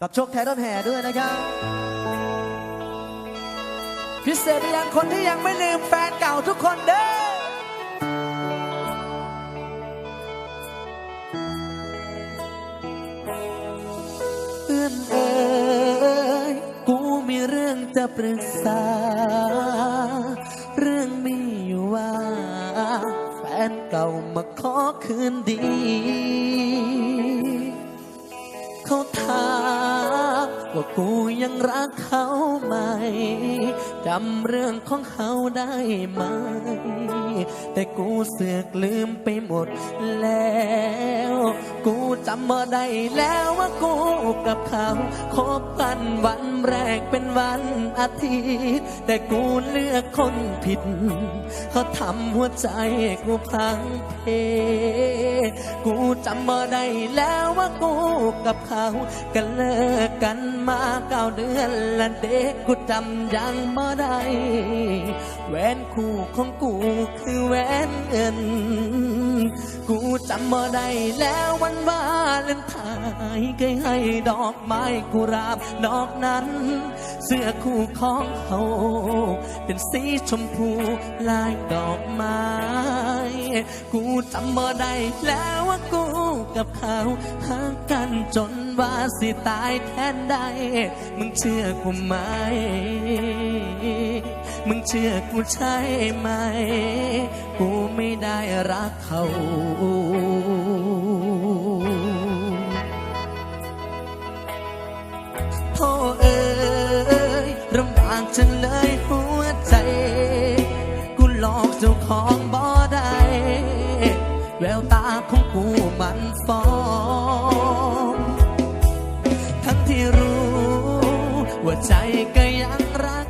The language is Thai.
กับโชคไทยรถแห่ด้วยนะครับ พิเศษไปยังคนที่ยังไม่ลืมแฟนเก่าทุกคนเด้อเอื้อนเอ๋ยกูมีเรื่องจะปรึกษา เรื่องมีอยู่ว่า แฟนเก่ามาขอคืนดี ว่ากูยังรักเขาไหมจำเรื่องของเขาได้ไหม แต่กูเสือกลืมไปหมดแล้ว กูจำมาได้แล้วว่ากูกับเขาคบกันวันแรกเป็นวันอาทิตย์ แต่กูเลือกคนผิด เขาทำหัวใจกูพังเพ กูจำมาได้แล้วว่ากูกับเขากันเลิกกันมาเก้าเดือนและเด็กกูจำยังมาได้แหวนคู่ของกูคือแหวนเงิน กูจำมาได้แล้ววันวาเลนไทน์เคยให้ดอกไม้กุราบดอกนั้น เสื้อคู่ของเขา เป็นสีชมพูลายดอกไม้ กูจำมาได้แล้วว่ากูกับเขาหากันจนว่าสิตายแทนได้มึงเชื่อกูไหม มึงเชื่อกูใช่ไหม กูไม่ได้รักเขาโอ้เอ้ยลำบากจัง แววตาของกูมันฟ้อง ทั้งที่รู้ ว่าใจก็ยังรัก